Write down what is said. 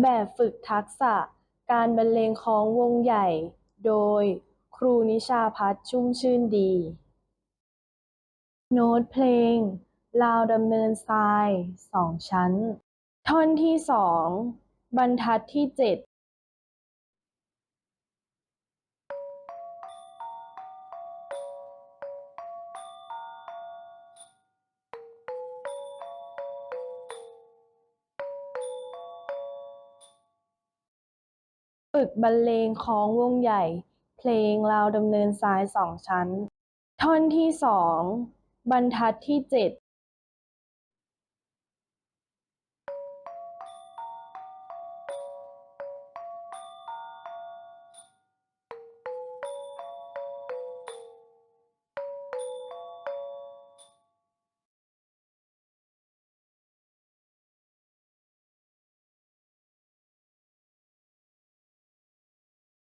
แบบฝึกทักษะการบรรเลงค้องวงใหญ่ โดยครูนิชาพัฒน์ชุ่มชื่นดี โน้ตเพลง ลาวดำเนินทรายสองชั้น ท่อนที่สองบรรทัดที่เจ็ด ฝึกบรรเลงคล้องวงใหญ่ เพลงราวดำเนินสายสองชั้น ท่อนที่สองบรรทัดที่เจ็ด